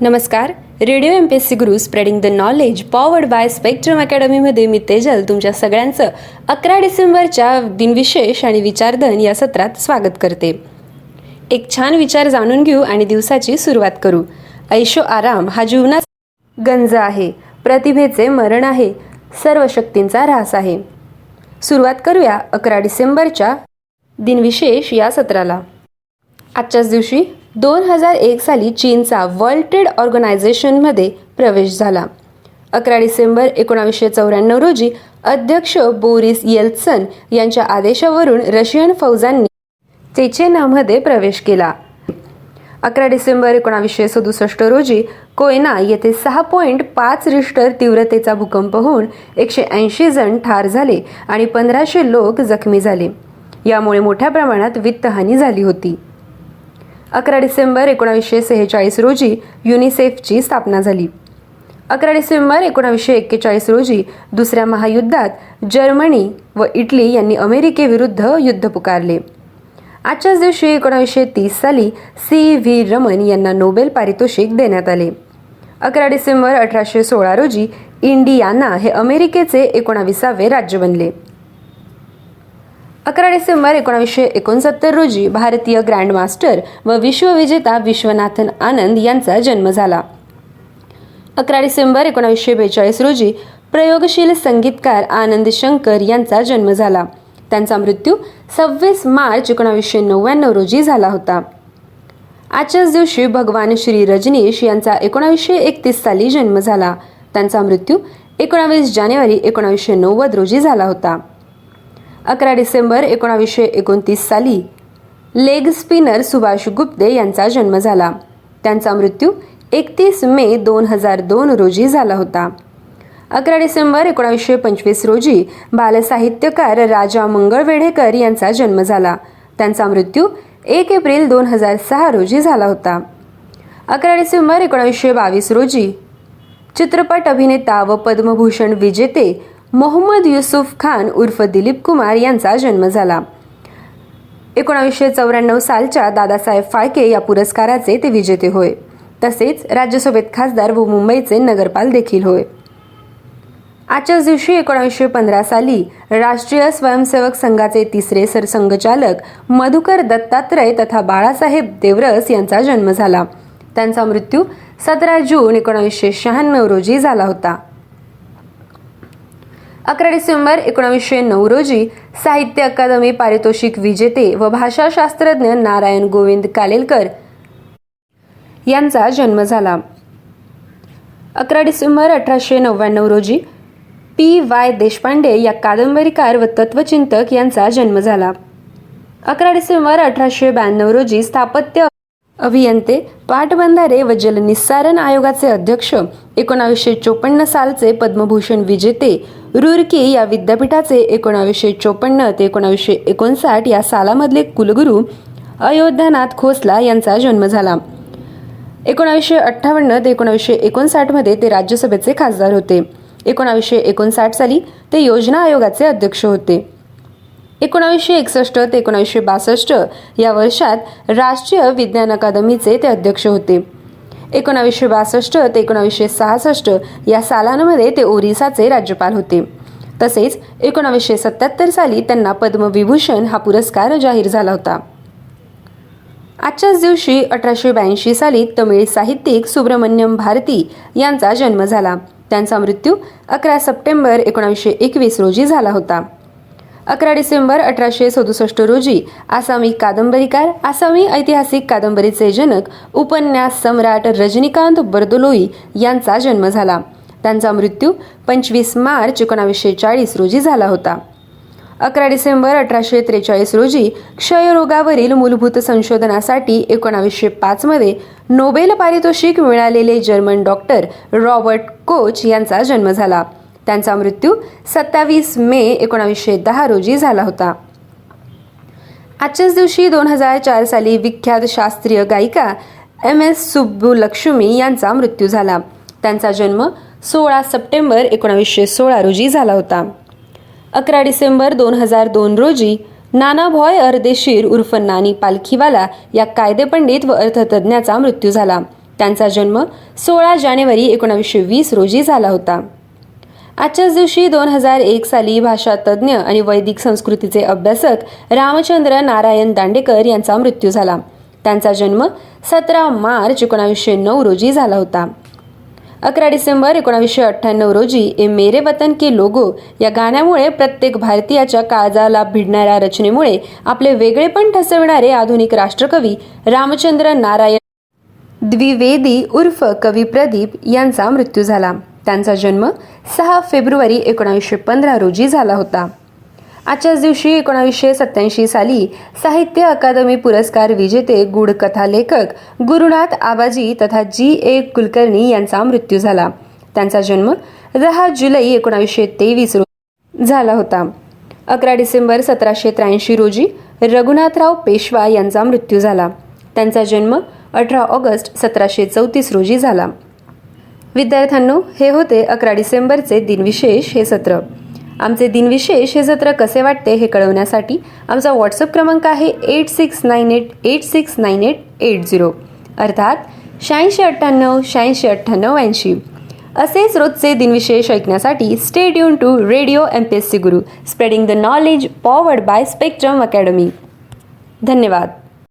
नमस्कार. Radio M P S C Guru spreading the knowledge powered by spectrum अकॅडमीमध्ये मी तेजल तुमच्या सगळ्यांचं अकरा डिसेंबरच्या दिनविशेष आणि विचारधन या सत्रात स्वागत करते. एक छान विचार जाणून घेऊ आणि दिवसाची सुरुवात करू. ऐशो आराम हा जीवनात गंज आहे. प्रतिभेचे मरण आहे. सर्व शक्तींचा ऱ्हास आहे. सुरुवात करूया अकरा डिसेंबरच्या दिनविशेष या सत्राला. आजच्याच दिवशी दोन हजार एक साली चीनचा वर्ल्ड ट्रेड ऑर्गनायझेशनमध्ये प्रवेश झाला. अकरा डिसेंबर एकोणावीसशे चौऱ्याण्णव रोजी अध्यक्ष बोरिस येल्सन यांच्या आदेशावरून रशियन फौजांनी चेचेनामध्ये प्रवेश केला. अकरा डिसेंबर एकोणावीसशे सदुसष्ट रोजी कोयना येथे सहा पॉईंट पाच रिश्टर तीव्रतेचा भूकंप होऊन एकशे ऐंशी जण ठार झाले आणि पंधराशे लोक जखमी झाले. यामुळे मोठ्या प्रमाणात वित्तहानी झाली होती. अकरा डिसेंबर एकोणावीसशे सेहेचाळीस रोजी युनिसेफची स्थापना झाली. अकरा डिसेंबर एकोणावीसशे एक्केचाळीस रोजी दुसऱ्या महायुद्धात जर्मनी व इटली यांनी अमेरिकेविरुद्ध युद्ध पुकारले. आजच्याच दिवशी एकोणावीसशे तीस साली सी व्ही रमन यांना नोबेल पारितोषिक देण्यात आले. अकरा डिसेंबर अठराशे सोळा रोजी इंडियाना हे अमेरिकेचे एकोणाविसावे राज्य बनले. अकरा डिसेंबर एकोणावीसशे एकोणसत्तर रोजी भारतीय ग्रँडमास्टर व विश्वविजेता विश्वनाथन आनंद यांचा जन्म झाला. अकरा डिसेंबर एकोणावीसशे बेचाळीस रोजी प्रयोगशील संगीतकार आनंद शंकर यांचा जन्म झाला. त्यांचा मृत्यू सव्वीस मार्च एकोणावीसशे नव्याण्णव रोजी झाला होता. आजच्याच दिवशी भगवान श्री रजनीश यांचा एकोणावीसशे एकतीस साली जन्म झाला. त्यांचा मृत्यू एकोणावीस जानेवारी एकोणावीसशे नव्वद रोजी झाला होता. अकरा डिसेंबर एकोणावीसशे एकोणतीस साली. लेग स्पिनर सुभाष गुप्ते यांचा जन्म झाला. त्यांचा मृत्यू एकतीस मे दोन हजार दोन रोजी झाला होता. अकरा डिसेंबर एकोणावीसशे पंचवीस रोजी बालसाहित्यकार राजा मंगळवेढेकर यांचा जन्म झाला. त्यांचा मृत्यू एक एप्रिल दोन हजार सहा रोजी झाला होता. अकरा डिसेंबर एकोणावीसशे बावीस रोजी चित्रपट अभिनेता व पद्मभूषण विजेते मोहम्मद युसुफ खान उर्फ दिलीप कुमार यांचा जन्म झाला. एकोणावीसशे चौऱ्याण्णव सालच्या दादासाहेब फाळके या पुरस्काराचे ते विजेते होय. तसेच राज्यसभेत खासदार व मुंबईचे नगरपाल देखील होय. आजच्याच दिवशी एकोणावीसशे पंधरा साली राष्ट्रीय स्वयंसेवक संघाचे तिसरे सरसंघचालक मधुकर दत्तात्रय तथा बाळासाहेब देवरस यांचा जन्म झाला. त्यांचा मृत्यू सतरा जून एकोणावीसशे शहाण्णव रोजी झाला होता. अकरा डिसेंबर एकोणावीसशे नऊ रोजी साहित्य अकादमी पारितोषिक विजेते व भाषाशास्त्रज्ञ नारायण गोविंद कालेलकर यांचा जन्म झाला. अकरा डिसेंबर अठराशे नव्याण्णव रोजी पी वाय देशपांडे या कादंबरीकार व तत्वचिंतक यांचा जन्म झाला. अकरा डिसेंबर अठराशे ब्याण्णव रोजी स्थापत्य अभियंते पाटबंधारे व जलनिस्सारण आयोगाचे अध्यक्ष एकोणावीसशे चोपन्न सालचे पद्मभूषण विजेते रुरकी या विद्यापीठाचे एकोणावीसशे चोपन्न ते एकोणावीसशे एकोणसाठ या सालामधले कुलगुरू अयोध्यानाथ खोसला यांचा जन्म झाला. एकोणावीसशे अठ्ठावन्न ते एकोणावीसशे एकोणसाठमध्ये ते राज्यसभेचे खासदार होते. एकोणावीसशे एकोणसाठ साली ते योजना आयोगाचे अध्यक्ष होते. एकोणावीसशे एकसष्ट ते एकोणावीसशे बासष्ट या वर्षात राष्ट्रीय विज्ञान अकादमीचे ते अध्यक्ष होते. एकोणावीसशे बासष्ट ते एकोणावीसशे सहासष्ट या सालांमध्ये ते ओरिसाचे राज्यपाल होते. तसेच एकोणावीसशे सत्याहत्तर साली त्यांना पद्मविभूषण हा पुरस्कार जाहीर झाला होता. आजच्याच दिवशी अठराशे ब्याऐंशी साली तमिळ साहित्यिक सुब्रमण्यम भारती यांचा जन्म झाला. त्यांचा मृत्यू अकरा सप्टेंबर एकोणावीसशे एकवीस रोजी झाला होता. अकरा डिसेंबर अठराशे सदुसष्ट रोजी आसामी कादंबरीकार आसामी ऐतिहासिक कादंबरीचे जनक उपन्यास सम्राट रजनीकांत बर्दोलोई यांचा जन्म झाला. त्यांचा मृत्यू पंचवीस मार्च एकोणावीसशे चाळीस रोजी झाला होता. अकरा डिसेंबर अठराशे त्रेचाळीस रोजी क्षयरोगावरील मूलभूत संशोधनासाठी एकोणावीसशे पाचमध्ये नोबेल पारितोषिक मिळालेले जर्मन डॉक्टर रॉबर्ट कोच यांचा जन्म झाला. त्यांचा मृत्यू सत्तावीस मे एकोणावीसशे दहा रोजी झाला होता. आजच्याच दिवशी दोन हजार चार साली विख्यात शास्त्रीय गायिका एम एस सुब्बुलक्ष्मी यांचा मृत्यू झाला. त्यांचा जन्म सोळा सप्टेंबर एकोणावीसशे सोळा रोजी झाला होता. अकरा डिसेंबर दोन हजार दोन रोजी नानाभॉय अर्देशीर उर्फ नानी पालखीवाला या कायदेपंडित व अर्थतज्ज्ञाचा मृत्यू झाला. त्यांचा जन्म सोळा जानेवारी एकोणावीसशे वीस रोजी झाला होता. आजच्याच दिवशी दोन हजार एक साली भाषातज्ञ आणि वैदिक संस्कृतीचे अभ्यासक रामचंद्र नारायण दांडेकर यांचा मृत्यू झाला. त्यांचा जन्म सतरा मार्च एकोणावीसशे नऊ रोजी झाला होता. अकरा डिसेंबर एकोणावीसशे अठ्ठ्याण्णव रोजी ए मेरे वतन के लोगो या गाण्यामुळे प्रत्येक भारतीयाच्या काळजाला भिडणाऱ्या रचनेमुळे आपले वेगळेपण ठसविणारे आधुनिक राष्ट्रकवी रामचंद्र नारायण द्विवेदी उर्फ कवी प्रदीप यांचा मृत्यू झाला. त्यांचा जन्म सहा फेब्रुवारी एकोणावीसशे पंधरा रोजी झाला होता. आजच्याच दिवशी एकोणावीसशे सत्याऐंशी साली साहित्य अकादमी पुरस्कार विजेते गूढ कथा लेखक गुरुनाथ आबाजी तथा जी. ए. कुलकर्णी यांचा मृत्यू झाला. त्यांचा जन्म दहा जुलै एकोणावीसशे तेवीस रोजी झाला होता. अकरा डिसेंबर सतराशे त्र्याऐंशी रोजी रघुनाथराव पेशवा यांचा मृत्यू झाला. त्यांचा जन्म अठरा ऑगस्ट सतराशे चौतीस रोजी झाला. विद्यार्थ्यांनो हे होते अकरा डिसेंबरचे दिनविशेष हे सत्र. आमचे दिनविशेष हे सत्र कसे वाटते हे कळवण्यासाठी आमचा व्हॉट्सअप क्रमांक आहे eight six nine eight eight six nine eight eight zero अर्थात शहाऐंशी अठ्ठ्याण्णव शहाऐंशी अठ्ठ्याण्णव ऐंशी. असेच रोजचे दिनविशेष ऐकण्यासाठी stay युन to radio M P S C Guru spreading the knowledge powered by Spectrum Academy धन्यवाद.